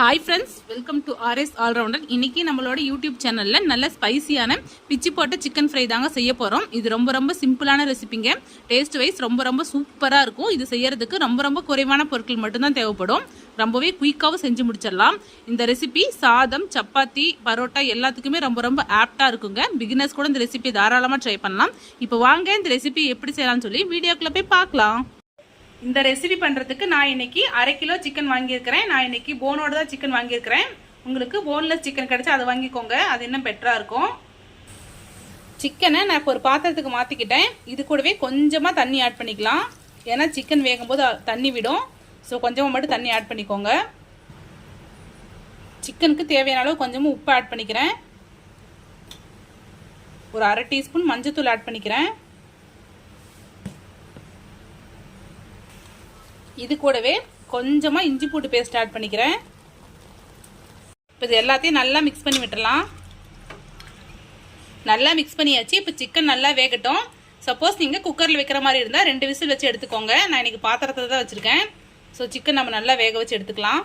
Hi friends welcome to RS allrounder இன்றைக்கி நம்மளோட YouTube சேனலில் நல்ல ஸ்பைசியான பிச்சி போட்ட சிக்கன் ஃப்ரை தாங்க செய்ய போகிறோம் இது ரொம்ப ரொம்ப சிம்பிளான ரெசிபிங்க டேஸ்ட் வைஸ் ரொம்ப ரொம்ப சூப்பராக இருக்கும். இது செய்யறதுக்கு ரொம்ப ரொம்ப குறைவான பொருட்கள் மட்டும்தான் தேவைப்படும். ரொம்பவே குயிக்காகவும் செஞ்சு முடிச்சிடலாம். இந்த ரெசிபி சாதம் சப்பாத்தி பரோட்டா எல்லாத்துக்குமே ரொம்ப ரொம்ப ஆப்டாக இருக்குங்க. பிகினர்ஸ் கூட இந்த ரெசிபி தாராளமாக ட்ரை பண்ணலாம். இப்போ வாங்க இந்த ரெசிபி எப்படி செய்யலாம்னு சொல்லி வீடியோக்குள்ளே போய் பார்க்கலாம். இந்த ரெசிபி பண்ணுறதுக்கு நான் இன்னைக்கு அரை கிலோ சிக்கன் வாங்கியிருக்கிறேன். நான் இன்னைக்கு போனோட தான் சிக்கன் வாங்கியிருக்கிறேன். உங்களுக்கு போன்லெஸ் சிக்கன் கிடைச்சா அதை வாங்கிக்கோங்க. அது இன்னும் பெட்டராக இருக்கும். சிக்கனை நான் இப்போ ஒரு பாத்திரத்துக்கு மாற்றிக்கிட்டேன் இது கூடவே கொஞ்சமாக தண்ணி ஆட் பண்ணிக்கலாம். ஏன்னா சிக்கன் வேகும்போது தண்ணி விடும். ஸோ கொஞ்சமாக மட்டும் தண்ணி ஆட் பண்ணிக்கோங்க. சிக்கனுக்கு தேவையான அளவு கொஞ்சமாக உப்பு ஆட் பண்ணிக்கிறேன். ஒரு அரை டீஸ்பூன் மஞ்சத்தூள் ஆட் பண்ணிக்கிறேன். இது கூடவே கொஞ்சமாக இஞ்சி பூட்டு பேஸ்ட் ஆட் பண்ணிக்கிறேன். இப்போ இது எல்லாத்தையும் நல்லா மிக்ஸ் பண்ணி விட்டுடலாம் நல்லா மிக்ஸ் பண்ணியாச்சு. இப்போ சிக்கன் நல்லா வேகட்டும். சப்போஸ் நீங்கள் குக்கரில் வைக்கிற மாதிரி இருந்தால் ரெண்டு விசில் வச்சு எடுத்துக்கோங்க. நான் இன்னைக்கு பாத்திரத்தில் தான் வச்சுருக்கேன். ஸோ சிக்கன் நம்ம நல்லா வேக வச்சு எடுத்துக்கலாம்.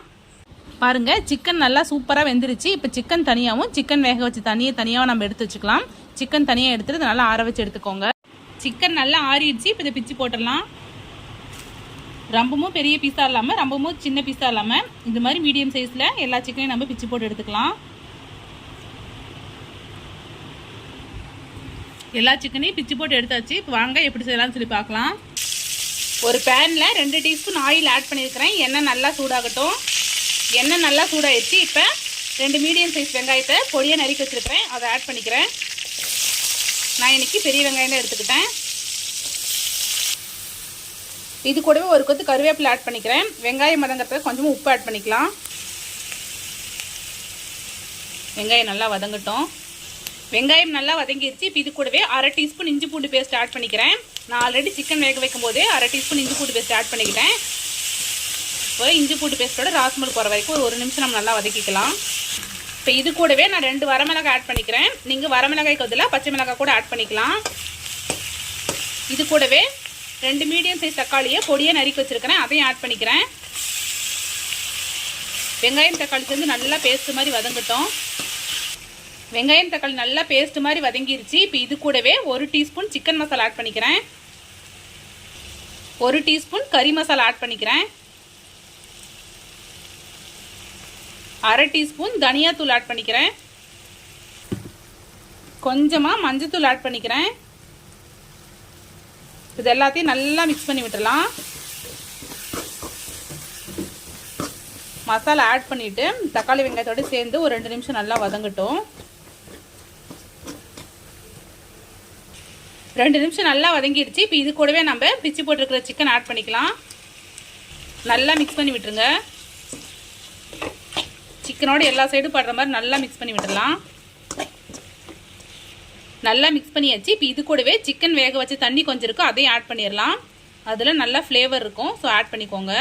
பாருங்கள் சிக்கன் நல்லா சூப்பராக வெந்துருச்சு. இப்போ சிக்கன் தனியாகவும் சிக்கன் வேக வச்சு தனியாக தனியாகவும் நம்ம எடுத்து வச்சுக்கலாம். சிக்கன் தனியாக எடுத்துட்டு நல்லா ஆற வச்சு எடுத்துக்கோங்க. சிக்கன் நல்லா ஆறிடுச்சு. இப்போ இதை பிச்சு போட்டுடலாம். ரொம்பவும் பெரிய பீஸா இல்லாமல் ரொம்பவும் சின்ன பீஸாக இல்லாமல் இந்த மாதிரி மீடியம் சைஸில் எல்லா சிக்கனையும் நம்ம பிச்சு போட்டு எடுத்துக்கலாம். எல்லா சிக்கனையும் பிச்சு போட்டு எடுத்தாச்சு. இப்போ வாங்க எப்படி செய்யலாம்னு சொல்லி பார்க்கலாம். ஒரு பேனில் ரெண்டு டீஸ்பூன் ஆயில் ஆட் பண்ணியிருக்கிறேன். எண்ணெய் நல்லா சூடாகட்டும். எண்ணெய் நல்லா சூடாயிடுச்சு இப்போ ரெண்டு மீடியம் சைஸ் வெங்காயத்தை பொடியாக நறுக்கி வச்சுருக்கிறேன். அதை ஆட் பண்ணிக்கிறேன். நான் இன்றைக்கி பெரிய வெங்காயம் தான் எடுத்துக்கிட்டேன். இது கூடவே ஒரு கொத்து கருவேப்பிலை ஆட் பண்ணிக்கிறேன். வெங்காயம் வதங்கிறதுக்கு கொஞ்சமாக உப்பு ஆட் பண்ணிக்கலாம். வெங்காயம் நல்லா வதங்கட்டும். வெங்காயம் நல்லா வதங்கிருச்சு. இப்போ இது கூடவே அரை டீஸ்பூன் இஞ்சி பூண்டு பேஸ்ட் ஆட் பண்ணிக்கிறேன். நான் ஆல்ரெடி சிக்கன் வேக வைக்கும் போதே அரை டீஸ்பூன் இஞ்சி பூண்டு பேஸ்ட் ஆட் பண்ணிக்கிட்டேன். இப்போ இஞ்சி பூண்டு பேஸ்ட்டோட ராஸ்மல் போகிற வரைக்கும் ஒரு ஒரு நிமிஷம் நம்ம நல்லா வதக்கிக்கலாம். இப்போ இது கூடவே நான் ரெண்டு வரமிளகாய் ஆட் பண்ணிக்கிறேன். நீங்கள் வரமிளகாய்க்கு பதிலாக பச்சை மிளகாய் கூட ஆட் பண்ணிக்கலாம். இது கூடவே ரெண்டு மீடியம் சைஸ் தக்காளியை பொடியாக நறுக்கி வச்சுருக்கிறேன். அதையும் ஆட் பண்ணிக்கிறேன். வெங்காயம் தக்காளி சேர்ந்து நல்லா பேஸ்ட் மாதிரி வதங்கட்டும். வெங்காயம் தக்காளி நல்லா பேஸ்ட் மாதிரி வதங்கிருச்சு. இப்போ இது கூடவே ஒரு டீஸ்பூன் சிக்கன் மசாலா ஆட் பண்ணிக்கிறேன். ஒரு டீஸ்பூன் கறி மசாலா ஆட் பண்ணிக்கிறேன். அரை டீஸ்பூன் தனியாத்தூள் ஆட் பண்ணிக்கிறேன். கொஞ்சமாக மஞ்சத்தூள் ஆட் பண்ணிக்கிறேன். இது எல்லாத்தையும் நல்லா மிக்ஸ் பண்ணி விட்டுடலாம் மசாலா ஆட் பண்ணிவிட்டு தக்காளி வெங்காயத்தோடு சேர்ந்து ஒரு ரெண்டு நிமிஷம் நல்லா வதங்கட்டும். ரெண்டு நிமிஷம் நல்லா வதங்கிடுச்சு. இப்போ இது கூடவே நம்ம பிச்சு போட்டிருக்கிற சிக்கன் ஆட் பண்ணிக்கலாம். நல்லா மிக்ஸ் பண்ணி விட்டுருங்க. சிக்கனோட எல்லா சைடும் படுற மாதிரி நல்லா மிக்ஸ் பண்ணி விட்டுடலாம் நல்லா மிக்ஸ் பண்ணியாச்சு. இப்போ இது கூடவே சிக்கன் வேக வச்ச தண்ணி கொஞ்சம் இருக்கும். அதையும் ஆட் பண்ணிடலாம் அதில் நல்லா ஃப்ளேவர் இருக்கும். ஸோ ஆட் பண்ணிக்கோங்க.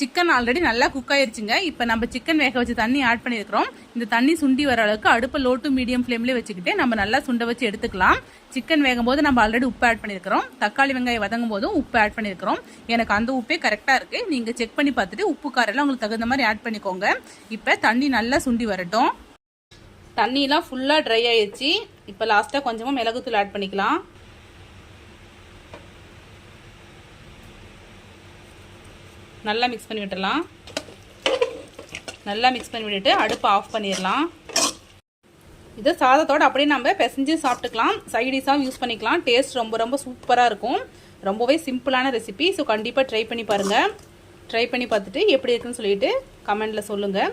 சிக்கன் ஆல்ரெடி நல்லா குக் ஆயிருச்சுங்க. இப்போ நம்ம சிக்கன் வேக வச்சு தண்ணி ஆட் பண்ணியிருக்கிறோம் இந்த தண்ணி சுண்டி வர அளவுக்கு அடுப்பை லோ டு மீடியம் ஃப்ளேம்லேயே வச்சுக்கிட்டு நம்ம நல்லா சுண்ட வச்சு எடுத்துக்கலாம். சிக்கன் வேகும் போது நம்ம ஆல்ரெடி உப்பு ஆட் பண்ணியிருக்கிறோம் தக்காளி வெங்காயம் வதங்கும் போதும் உப்பு ஆட் பண்ணியிருக்கிறோம் எனக்கு அந்த உப்பே கரெக்டாக இருக்குது நீங்கள் செக் பண்ணி பார்த்துட்டு உப்பு காரெல்லாம் உங்களுக்கு தகுந்த மாதிரி ஆட் பண்ணிக்கோங்க. இப்போ தண்ணி நல்லா சுண்டி வரட்டும். தண்ணியெலாம் ஃபுல்லாக ட்ரை ஆயிடுச்சு. இப்போ லாஸ்ட்டாக கொஞ்சமாக மிளகுத்தூள் ஆட் பண்ணிக்கலாம். நல்லா மிக்ஸ் பண்ணி விட்டுடலாம். நல்லா மிக்ஸ் பண்ணி விட்டுட்டு அடுப்பை ஆஃப் பண்ணிடலாம். இது சாதத்தோட அப்படியே நம்ம பிசைஞ்சு சாப்பிட்டுக்கலாம். சைடிஷாகவும் யூஸ் பண்ணிக்கலாம். டேஸ்ட் ரொம்ப ரொம்ப சூப்பராக இருக்கும். ரொம்பவே சிம்பிளான ரெசிபி ஸோ கண்டிப்பாக ட்ரை பண்ணி பாருங்கள் ட்ரை பண்ணி பார்த்துட்டு எப்படி இருக்குன்னு சொல்லிட்டு கமெண்ட்டில் சொல்லுங்கள்